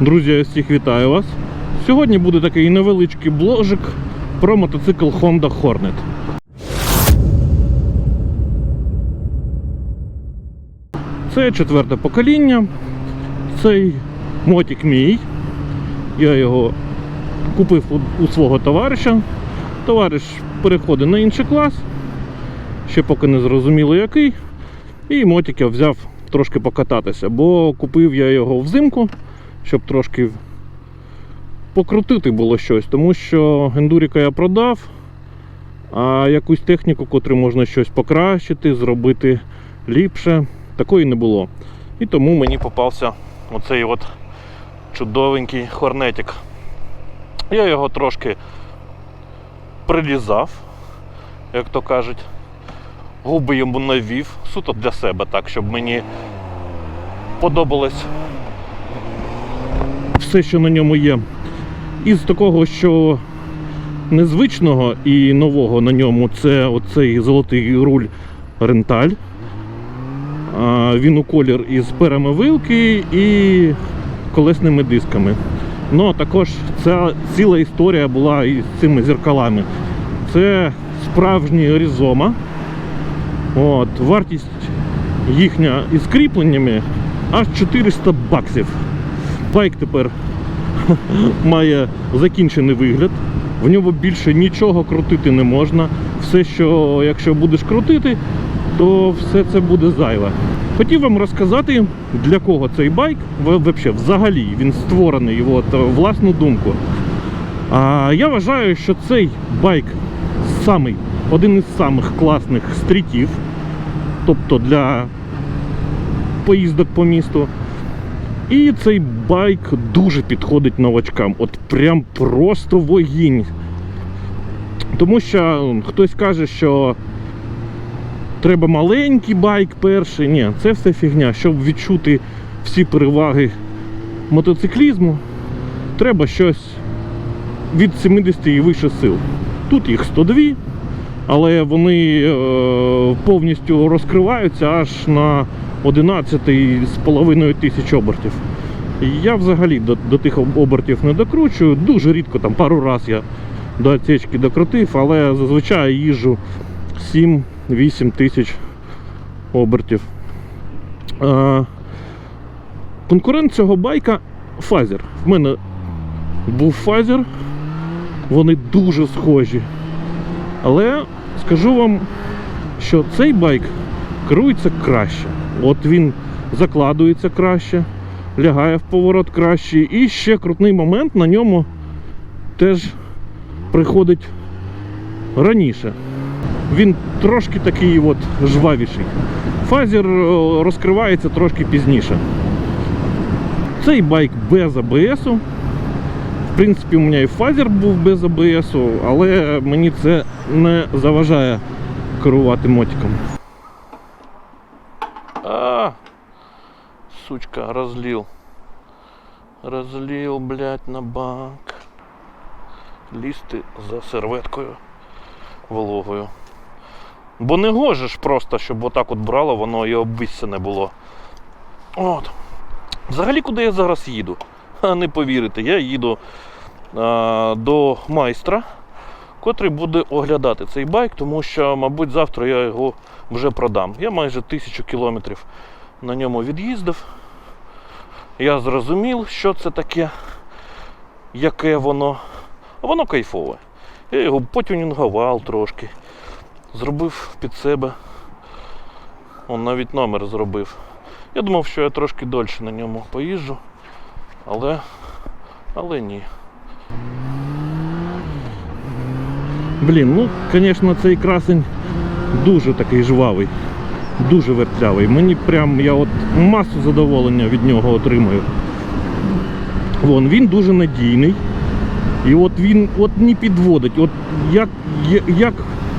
Друзі, я всіх вітаю вас. Сьогодні буде такий невеличкий бложик про мотоцикл Honda Hornet. Це четверте покоління. Цей мотик мій. Я його купив у, свого товариша. Товариш переходить на інший клас. Ще поки не зрозуміло який. І мотик я взяв трошки покататися, бо купив я його взимку, щоб трошки покрутити було щось, тому що ендуріка я продав, а якусь техніку, котру можна щось покращити, зробити ліпше, такої не було. І тому мені попався оцей от чудовенький хорнетик. Я його трошки прилізав, як то кажуть. Губи йому навів, суто для себе так, щоб мені подобалось все, що на ньому є. Із такого, що незвичного і нового на ньому це оцей золотий руль ренталь. Він у колір із перами вилки і колесними дисками. Ну, а також ця ціла історія була із цими зеркалами. Це справжні різома. От, вартість їхня із кріпленнями аж 400 баксів. Байк тепер має закінчений вигляд. В ньому більше нічого крутити не можна. Все, що якщо будеш крутити, то все це буде зайве. Хотів вам розказати, для кого цей байк взагалі він створений, от, власну думку. А я вважаю, що цей байк самий, один із самих класних стрітів, тобто для поїздок по місту. І цей байк дуже підходить новачкам. От прям просто вогінь. Тому що хтось каже, що треба маленький байк перший. Ні, це все фігня. Щоб відчути всі переваги мотоциклізму, треба щось від 70 і вище сил. Тут їх 102, але вони е, повністю розкриваються аж на 11,5 тисяч обертів. Я взагалі до, до тих обертів не докручую. Дуже рідко, там пару раз я до отсечки докрутив, але зазвичай їжджу 7-8 тисяч обертів. Е, конкурент цього байка фазер. В мене був фазер, вони дуже схожі. Але скажу вам, що цей байк керується краще. От він закладується краще, лягає в поворот краще. І ще крутний момент на ньому теж приходить раніше. Він трошки такий от жвавіший. Фазер е, розкривається трошки пізніше. Цей байк без АБС. В принципі, у мене і фазер був без АБС, але мені це не заважає керувати мотиком. А, сучка, разлил. Разлил, блядь, на банк. Лізти за серветкою вологою. Бо не гоже ж просто, щоб отак от брало, воно і обвіссяне було. От. Взагалі, куди я зараз їду? А не повірите, я їду а, до майстра, котрий буде оглядати цей байк, тому що, мабуть, завтра я його вже продам. Я майже тисячу кілометрів на ньому від'їздив. Я зрозумів, що це таке, яке воно. Воно кайфове. Я його потюнінгував трошки, зробив під себе. Он навіть номер зробив. Я думав, що я трошки дольше на ньому поїжджу, але, але ні. Блін, ну, звісно, цей красень дуже такий жвавий, дуже вертлявий. Мені прям я от масу задоволення від нього отримую. Вон, він дуже надійний. І от він от не підводить. От як, як,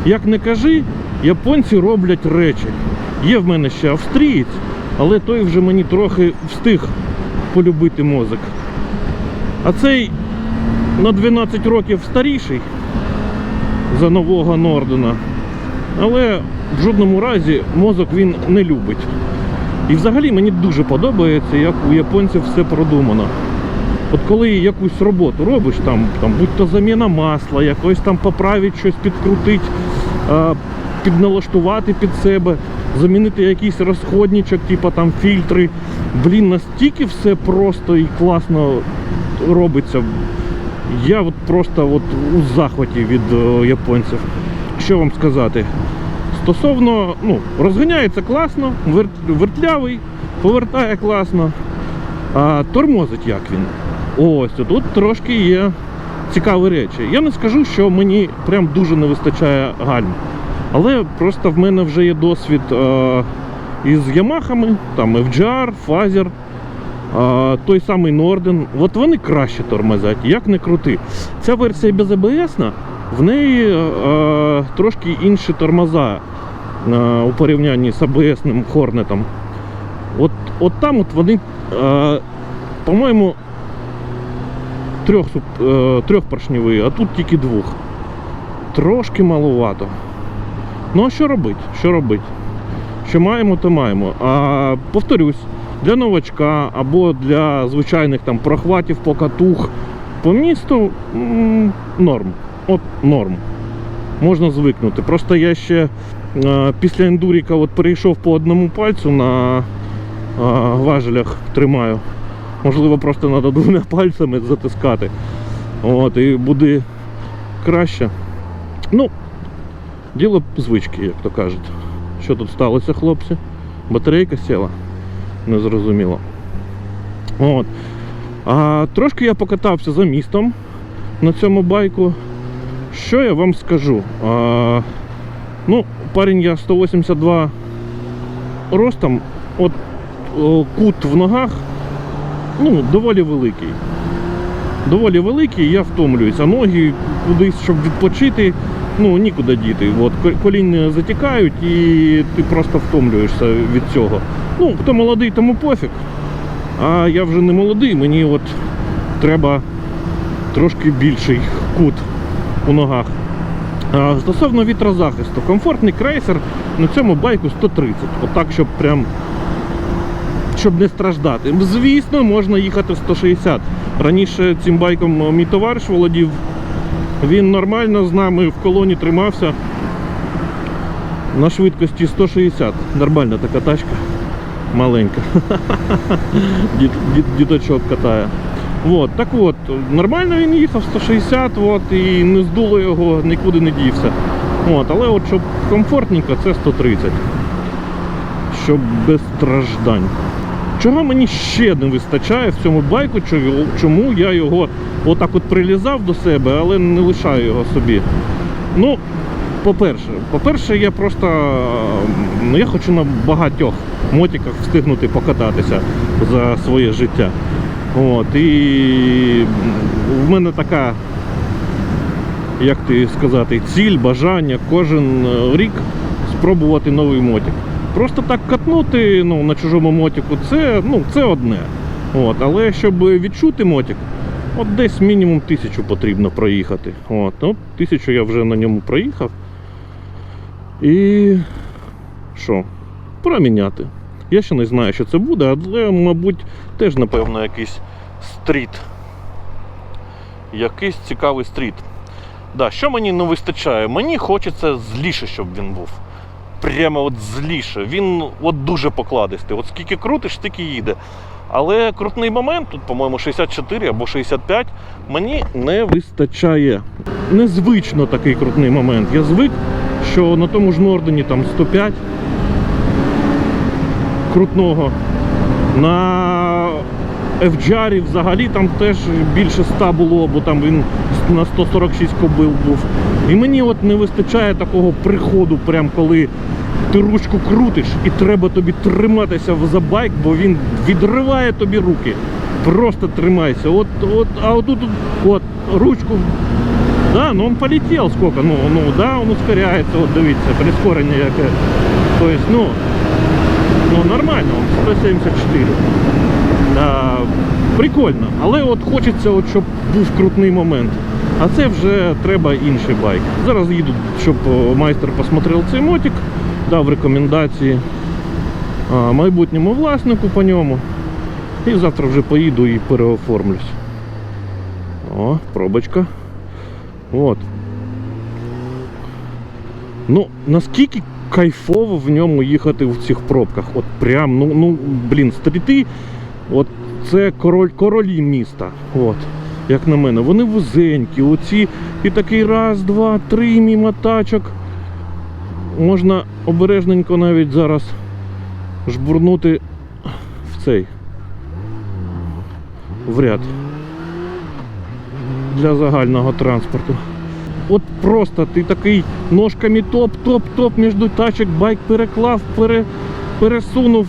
як не кажи, японці роблять речі. Є в мене ще австрієць, але той вже мені трохи встиг полюбити мозок. А цей на 12 років старіший за нового Нордена. Але в жодному разі мозок він не любить. І взагалі мені дуже подобається, як у японців все продумано. От коли якусь роботу робиш, там, там будь то заміна масла, якось там поправити щось, підкрутити, підналаштувати під себе, замінити якийсь розходничок, типу там фільтри. Блін, настільки все просто і класно робиться. Я от просто от у захваті від е, японців. Що вам сказати? Стосовно, ну, розганяється класно, вер, вертлявий, повертає класно. А тормозить як він? Ось тут трошки є цікаві речі. Я не скажу, що мені прям дуже не вистачає гальм. Але просто в мене вже є досвід е, із Ямахами, там FGR, Fazer, е, той самий Norden. От вони краще тормозять, як не крути. Ця версія без АБС, в неї е, трошки інші тормоза е, у порівнянні з АБСним Хорнетом. От, от там от вони, е, по-моєму, трьох, е, трьохпоршневі, а тут тільки двох. Трошки маловато. Ну а що робити? Що робити? Що маємо, то маємо. А повторюсь, для новачка або для звичайних там прохватів, покатух по місту м, норм. От норм. Можна звикнути. Просто я ще е, після ендуріка от перейшов по одному пальцю на е, важелях тримаю. Можливо, просто треба двома пальцями затискати. От, і буде краще. Ну, діло звички, як то кажуть. Що тут сталося, хлопці? Батарейка сіла. Незрозуміло. От. А трошки я покатався за містом на цьому байку. Що я вам скажу? А, ну, парень я 182 ростом, от о, кут в ногах ну, доволі великий. Доволі великий, я втомлююсь, а ноги кудись, щоб відпочити, ну нікуди діти. От, ко- коління затікають і ти просто втомлюєшся від цього. Ну, хто молодий, тому пофіг. А я вже не молодий, мені от треба трошки більший кут у ногах. Стосовно вітрозахисту, комфортний крейсер на цьому байку 130. Отак, щоб прям щоб не страждати. Звісно, можна їхати 160. Раніше цим байком мій товариш володів. Він нормально з нами в колоні тримався на швидкості 160. Нормальна така тачка. Маленька. Діточок катає. От, так от, нормально він їхав 160, от, і не здуло його, нікуди не дівся. От, але от щоб комфортненько, це 130. Щоб без страждань. Чого мені ще не вистачає в цьому байку, чому я його отак от прилізав до себе, але не лишаю його собі. Ну, по-перше, по-перше, я просто ну, я хочу на багатьох мотиках встигнути покататися за своє життя. От, і в мене така, як ти сказати, ціль, бажання кожен е, рік спробувати новий мотик. Просто так катнути ну, на чужому мотику, це, ну, це одне. От, але щоб відчути мотик, от десь мінімум тисячу потрібно проїхати. От, ну, тисячу я вже на ньому проїхав. І що? Проміняти. Я ще не знаю, що це буде, але, мабуть, теж, напевно, якийсь стріт. Якийсь цікавий стріт. Да, що мені не вистачає? Мені хочеться зліше, щоб він був. Прямо от зліше. Він от дуже покладистий. От скільки крутиш, стільки їде. Але крутний момент, тут, по-моєму, 64 або 65, мені не вистачає. Незвично такий крутний момент. Я звик, що на тому ж Нордені там 105 крутного. На FGR взагалі там теж більше 100 було, бо там він на 146 кобил був. І мені от не вистачає такого приходу, прям коли ти ручку крутиш і треба тобі триматися за байк, бо він відриває тобі руки. Просто тримайся. От, от, а отут от, ручку. Да, ну он полетел сколько, ну, ну да, он ускоряется, вот дивіться, прискорення яке. То есть, ну, ну нормально, 174. Да, прикольно, але от хочеться, от, щоб був крутний момент. А це вже треба інший байк. Зараз їду, щоб майстер посмотрел цей мотик, дав рекомендації а, майбутньому власнику по ньому. І завтра вже поїду і переоформлюсь. О, пробочка. От. Ну, наскільки кайфово в ньому їхати в цих пробках. От прям, ну, ну блін, стріти, от це король, королі міста. От, як на мене. Вони вузенькі, оці і такий раз, два, три мімо тачок. Можна обережненько навіть зараз жбурнути в цей в ряд для загального транспорту. От просто ти такий ножками топ-топ-топ між тачок, байк переклав, пере, пересунув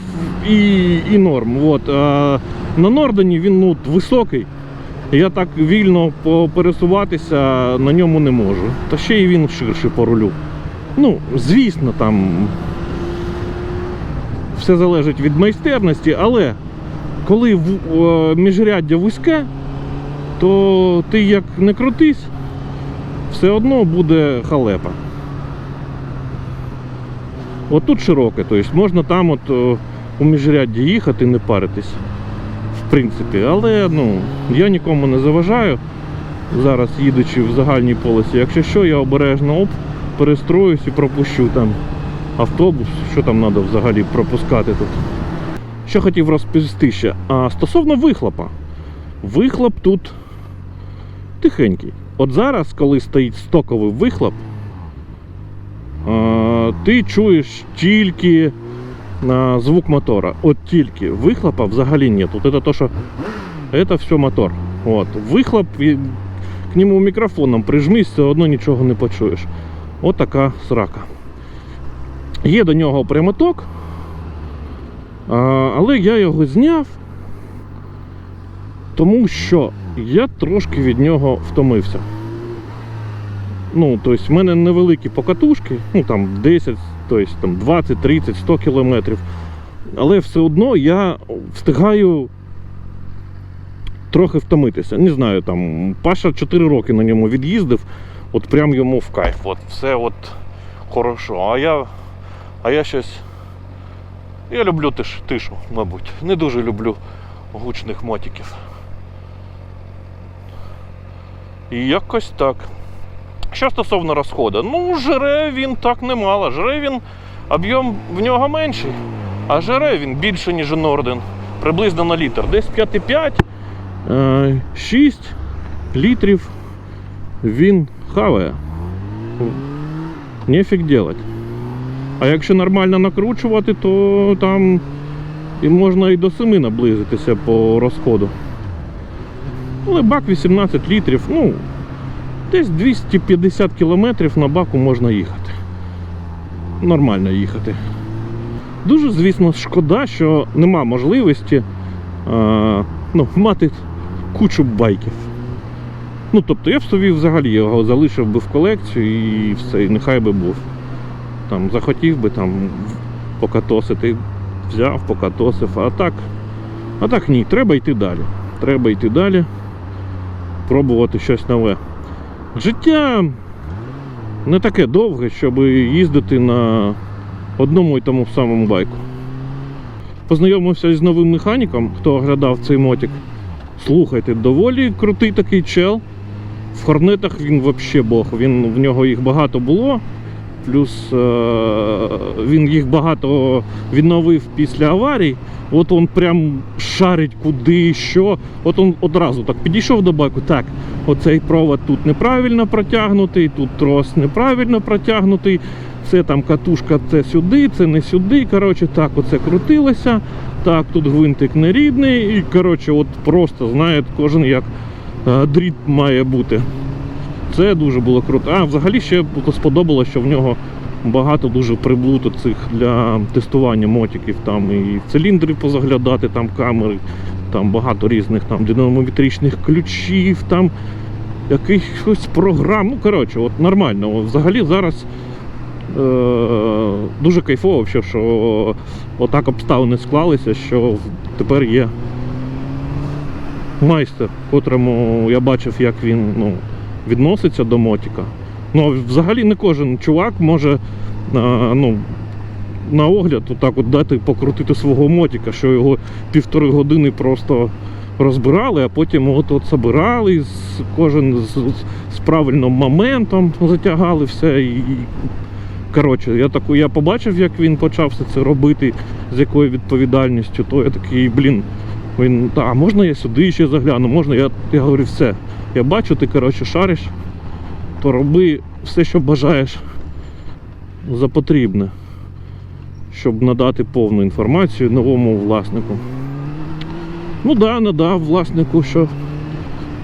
і, і норм. От. А на Нордені він ну, високий. Я так вільно пересуватися на ньому не можу. Та ще й він ширший по рулю. Ну, звісно, там все залежить від майстерності, але коли в, е, міжряддя вузьке, то ти як не крутись, все одно буде халепа. От тут широке, тобто можна там от е, у міжрядді їхати, не паритись. В принципі, але ну, я нікому не заважаю. Зараз їдучи в загальній полосі. Якщо що, я обережно оп, перестроюсь і пропущу там автобус, що там треба взагалі пропускати тут. Що хотів розповісти ще. А стосовно вихлопа. Вихлоп тут тихенький. От зараз, коли стоїть стоковий вихлоп, ти чуєш тільки звук мотора. От тільки. Вихлопа взагалі нет. От это то, що это все мотор. От. Вихлоп, к нему мікрофоном прижмись, все одно нічого не почуєш. От така срака. Є до нього прямоток, але я його зняв, тому що я трошки від нього втомився. Ну, тобто, в мене невеликі покатушки, ну там 10, тобто, там 20, 30, 100 кілометрів. Але все одно я встигаю трохи втомитися. Не знаю, там Паша 4 роки на ньому від'їздив, от прям йому в кайф. От все от хорошо. А я, а я щось. Я люблю тиш, тишу, мабуть. Не дуже люблю гучних мотиків. І якось так. Що стосовно розходу, ну жре він так немало. Жре він, об'єм в нього менший, а жре він більше, ніж Норден. Приблизно на літр. Десь 5,5, е, 6 літрів він хаває. Нефіг делать. А якщо нормально накручувати, то там і можна і до 7 наблизитися по розходу. Але бак 18 літрів, ну, десь 250 кілометрів на баку можна їхати. Нормально їхати. Дуже, звісно, шкода, що нема можливості е, ну, мати кучу байків. Ну, тобто я б собі взагалі його залишив би в колекцію і все, і нехай би був. Там захотів би там покатосити, взяв, покатосив, а так, а так ні, треба йти далі. Треба йти далі, пробувати щось нове. Життя не таке довге, щоб їздити на одному і тому самому байку. Познайомився з новим механіком, хто оглядав цей мотик. Слухайте, доволі крутий такий чел. В хорнетах він взагалі бог. Він, в нього їх багато було. Плюс е, він їх багато відновив після аварій. От він прям шарить куди, що. От він одразу так підійшов до байку. Так, оцей провод тут неправильно протягнутий, тут трос неправильно протягнутий. Це там катушка, це сюди, це не сюди. Коротше, так оце крутилося. Так, тут гвинтик не рідний. І коротше, от просто знає кожен як е, дріт має бути. Це дуже було круто. А взагалі ще сподобалося, що в нього багато дуже приблуд цих для тестування мотиків. Там і циліндри позаглядати, там камери, там багато різних там динамометричних ключів, там якихось програм. Ну, коротше, от нормально. Взагалі зараз е- дуже кайфово, що отак обставини склалися, що тепер є майстер, котрому я бачив, як він ну, відноситься до мотика. Ну, взагалі не кожен чувак може а, ну, на огляд отак от дати покрутити свого мотика, що його півтори години просто розбирали, а потім от от собирали, кожен з, з правильним моментом затягали все. І, коротше, я таку, я побачив, як він почав все це робити, з якою відповідальністю, то я такий, блін, він, а можна я сюди ще загляну, можна, я, я говорю, все. Я бачу, ти коротше шариш, то роби все, що бажаєш за потрібне, щоб надати повну інформацію новому власнику. Ну да, надав власнику, що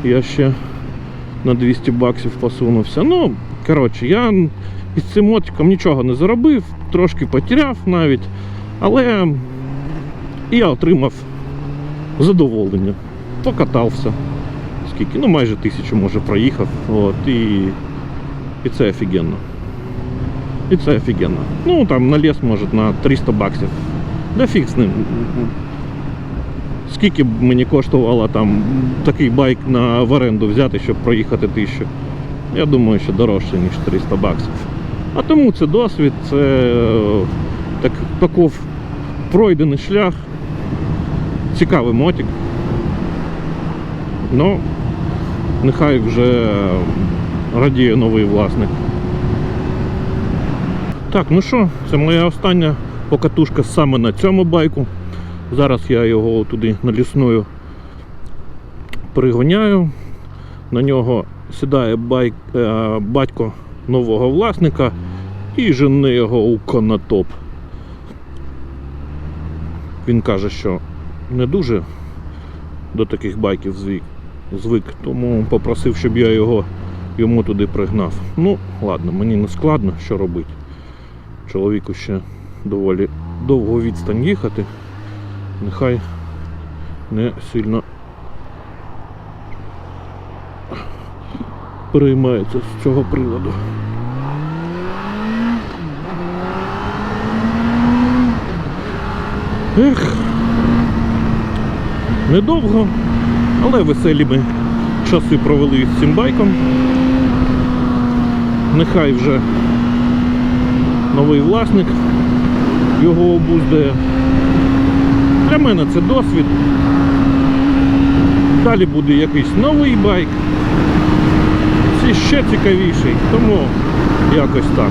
я ще на 200 баксів посунувся. Ну, коротше, я із цим мотиком нічого не заробив, трошки потеряв навіть, але я отримав задоволення. Покатався. Скільки? Ну майже тисячу може проїхав. От, і, і це офігенно. І це офігенно. Ну там наліз може на 300 баксів. Да фіг з ним. Скільки б мені коштувало там такий байк на в оренду взяти, щоб проїхати тисячу? Я думаю, що дорожче, ніж 300 баксів. А тому це досвід, це так, таков пройдений шлях. Цікавий мотик. Ну, нехай вже радіє новий власник. Так, ну що, це моя остання покатушка саме на цьому байку. Зараз я його туди на лісною пригоняю. На нього сідає байк, е, батько нового власника і жене його у конотоп. Він каже, що не дуже до таких байків звик, звик, тому попросив, щоб я його йому туди пригнав. Ну, ладно, мені не складно, що робити. Чоловіку ще доволі довго відстань їхати. Нехай не сильно переймається з цього приладу. Ех, недовго, але веселі ми часи провели з цим байком. Нехай вже новий власник його обуздає. Для мене це досвід. Далі буде якийсь новий байк. Це ще цікавіший, тому якось так.